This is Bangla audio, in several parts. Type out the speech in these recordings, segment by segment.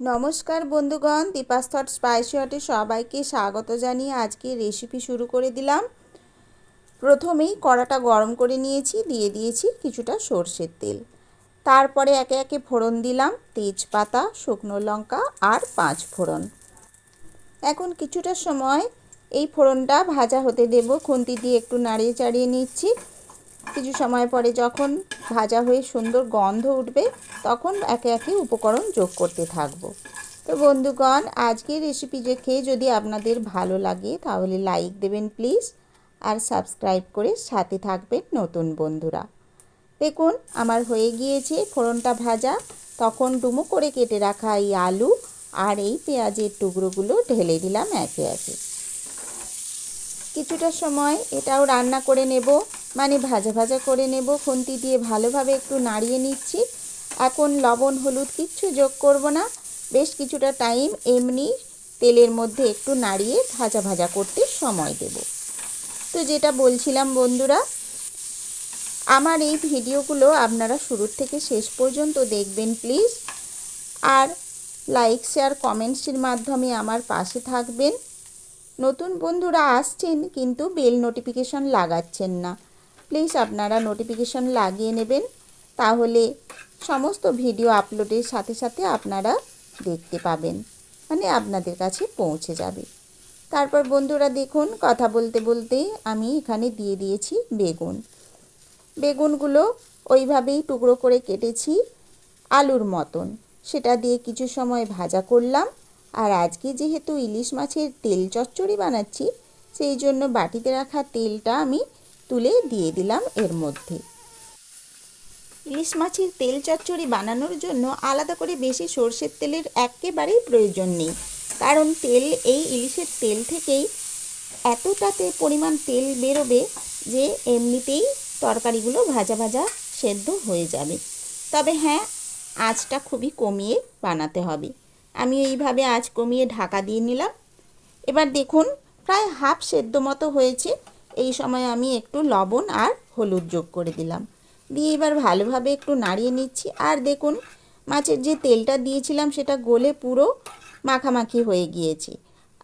নমস্কার বন্ধুগণ, দীপাস থট স্পাইসি হটে সবাইকে স্বাগত জানিয়ে আজকে রেসিপি শুরু করে দিলাম। প্রথমেই কড়াটা গরম করে নিয়েছি, দিয়ে দিয়েছি কিছুটা সর্ষের তেল। তারপরে একে একে ফোড়ন দিলাম, তেজপাতা, শুকনো লঙ্কা আর পাঁচ ফোড়ন। এখন কিছুটা সময় এই ফোড়নটা ভাজা হতে দেব, খুন্তি দিয়ে একটু নাড়িয়ে চাড়িয়ে নিচ্ছি। কিছু সময় পরে যখন ভাজা হয়ে সুন্দর গন্ধ উঠবে, তখন একে একে উপকরণ যোগ করতে থাকব। তো বন্ধুগণ, আজকের রেসিপি যে খেয়ে যদি আপনাদের ভালো লাগে, তাহলে লাইক দেবেন প্লিজ আর সাবস্ক্রাইব করে সাথে থাকবেন নতুন বন্ধুরা। দেখুন, আমার হয়ে গিয়েছে ফোড়নটা ভাজা। তখন ডুমো করে কেটে রাখা এই আলু আর এই পেঁয়াজের টুকরোগুলো ঢেলে দিলাম একে একে। কিছুটা সময় এটাও রান্না করে নেব। মানে ভাজা ভাজা করে নেব। খুন্তি দিয়ে ভালোভাবে একটু নাড়িয়ে নিচ্ছি। এখন লবণ, হলুদ কিচ্ছু যোগ করব না। বেশ কিছুটা টাইম এমনি তেলের মধ্যে একটু নাড়িয়ে ভাজা ভাজা করতে সময় দেব। তো যেটা বলছিলাম বন্ধুরা, আমার এই ভিডিওগুলো আপনারা শুরুর থেকে শেষ পর্যন্ত দেখবেন প্লিজ। আর লাইক, শেয়ার, কমেন্টসের মাধ্যমে আমার পাশে থাকবেন। নতুন বন্ধুরা আসছেন, কিন্তু বেল নোটিফিকেশন লাগাচ্ছেন না। প্লিজ আপনারা নোটিফিকেশন লাগিয়ে নেবেন, তাহলে সমস্ত ভিডিও আপলোডের সাথে সাথে আপনারা দেখতে পাবেন মানে আপনাদের কাছে পৌঁছে যাবে। তারপর বন্ধুরা দেখুন, কথা বলতে বলতে আমি এখানে দিয়ে দিয়েছি বেগুন। বেগুনগুলো ওইভাবেই টুকরো করে কেটেছি, আলুর মতন। সেটা দিয়ে কিছু সময় ভাজা করলাম। আর আজকে যেহেতু ইলিশ মাছের তেল চচ্চড়ি বানাচ্ছি, সেই জন্য বাটিতে রাখা তেলটা আমি তুলে দিয়ে দিলাম এর মধ্যে। ইলিশ মাছের তেল চচ্চড়ি বানানোর জন্য আলাদা করে বেশি সর্ষের তেলের একেবারেই প্রয়োজন নেই। কারণ তেল, এই ইলিশের তেল থেকেই এতটাতে পরিমাণ তেল বেরোবে যে এমনিতেই তরকারিগুলো ভাজা ভাজা সেদ্ধ হয়ে যাবে। তবে হ্যাঁ আঁচটা খুবই কমিয়ে বানাতে হবে। আমি এইভাবে আঁচ কমিয়ে ঢাকা দিয়ে নিলাম। এবার দেখুন, প্রায় হাফ সেদ্ধ মতো হয়েছে। এই সময় আমি একটু লবণ আর হলুদ যোগ করে দিলাম। দিয়ে এবার ভালোভাবে একটু নাড়িয়ে নিচ্ছি। আর দেখুন, মাছের যে তেলটা দিয়েছিলাম সেটা গলে পুরো মাখামাখি হয়ে গিয়েছে।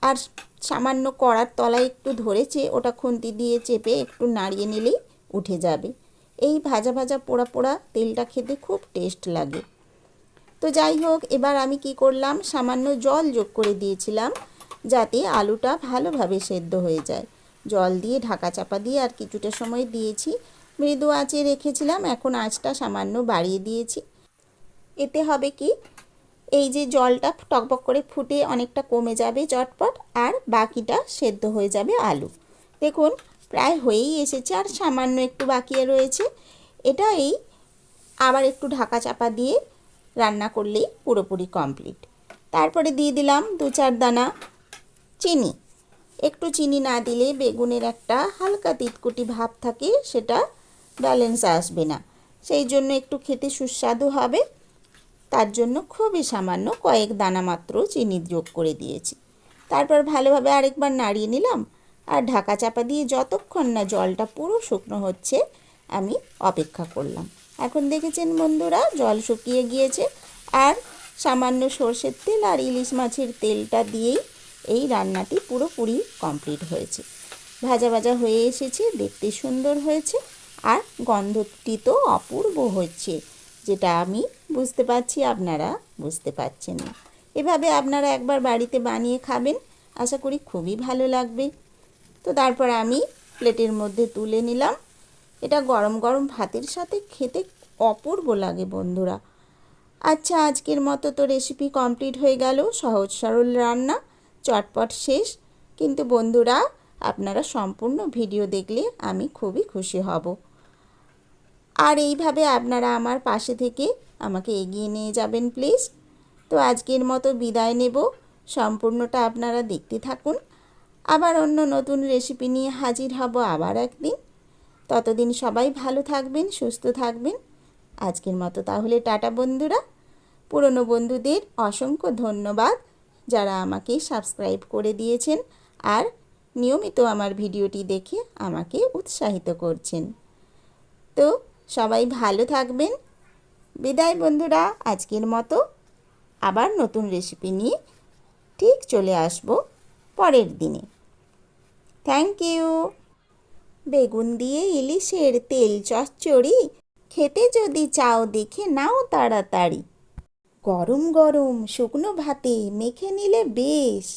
আর সামান্য কড়ার তলায় একটু ধরেছে, ওটা খুন্তি দিয়ে চেপে একটু নাড়িয়ে নিলেই উঠে যাবে। এই ভাজা ভাজা পোড়া পোড়া তেলটা খেতে খুব টেস্ট লাগে। তো যাই হোক, এবার আমি কি করলাম? সামান্য জল যোগ করে দিয়েছিলাম যাতে আলুটা ভালোভাবে সেদ্ধ হয়ে যায়। জল দিয়ে ঢাকা চাপা দিয়ে আর কিছুটা সময় দিয়েছি। মৃদু আঁচে রেখেছিলাম, এখন আঁচটা সামান্য বাড়িয়ে দিয়েছি। এতে হবে কি? এই যে জলটা টকবক করে ফুটে অনেকটা কমে যাবে চটপট, আর বাকিটা সেদ্ধ হয়ে যাবে আলু। দেখুন, প্রায় হয়েই এসেছে, আর সামান্য একটু বাকি রয়েছে। এটা এই আবার একটু ঢাকা চাপা দিয়ে রান্না করলেই পুরোপুরি কমপ্লিট তারপরে দিয়ে দিলাম দু চার দানা চিনি। একটু চিনি না দিলে বেগুনের একটা হালকা তিতকুটি ভাব থাকে, সেটা ব্যালেন্স আসবে না। সেই জন্য একটু খেতে সুস্বাদু হবে। তার জন্য খুবই সামান্য কয়েক দানা মাত্র চিনি যোগ করে দিয়েছি। তারপর ভালোভাবে আরেকবার নাড়িয়ে নিলাম। আর ঢাকা চাপা দিয়ে যতক্ষণ না জলটা পুরো শুকনো হচ্ছে, আমি অপেক্ষা করলাম। এখন দেখেছেন বন্ধুরা, জল শুকিয়ে গিয়েছে আর সামান্য সর্ষের তেল আর ইলিশ মাছের তেলটা দিয়েই এই রান্নাটি পুরোপুরি কমপ্লিট হয়েছে। ভাজা ভাজা হয়ে এসেছে, দেখতে সুন্দর হয়েছে আর গন্ধটি তো অপূর্ব হচ্ছে, যেটা আমি বুঝতে পারছি আপনারা বুঝতে পারছেন না। এভাবে আপনারা একবার বাড়িতে বানিয়ে খাবেন, আশা করি খুবই ভালো লাগবে। তো তারপর আমি প্লেটের মধ্যে তুলে নিলাম। এটা গরম গরম ভাতের সাথে খেতে অপূর্ব লাগে বন্ধুরা। আচ্ছা আজকের মতো তো রেসিপি কমপ্লিট হয়ে গেল। সহজ সরল রান্না, চটপট শেষ। কিন্তু বন্ধুরা, আপনারা সম্পূর্ণ ভিডিও দেখলে আমি খুবই খুশি হব। আর এইভাবে আপনারা আমার পাশে থেকে আমাকে এগিয়ে নিয়ে যাবেন প্লিজ তো আজকের মতো বিদায় নেব। সম্পূর্ণটা আপনারা দেখতে থাকুন। আবার অন্য নতুন রেসিপি নিয়ে হাজির হব আবার একদিন। ততদিন সবাই ভালো থাকবেন, সুস্থ থাকবেন। আজকের মতো তাহলে টাটা বন্ধুরা। পুরনো বন্ধুদের অসংখ্য ধন্যবাদ যারা আমাকে সাবস্ক্রাইব করে দিয়েছেন আর নিয়মিত আমার ভিডিওটি দেখে আমাকে উৎসাহিত করছেন। তো সবাই ভালো থাকবেন। বিদায় বন্ধুরা, আজকের মতো আবার নতুন রেসিপি নিয়ে ঠিক চলে আসব পরের দিনে। থ্যাংক ইউ বেগুন দিয়ে ইলিশের তেল চচ্চড়ি খেতে যদি চাও দেখে নাও তাড়াতাড়ি। গরম গরম শুকনো ভাতে মেখে নিলে বেশ।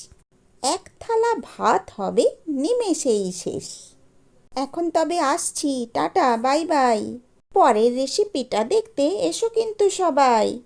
এক থালা ভাত হবে, নিমেষেই শেষ। এখন তবে আসছি, টাটা, বাই বাই। পরের রেসিপিটা দেখতে এসো কিন্তু সবাই।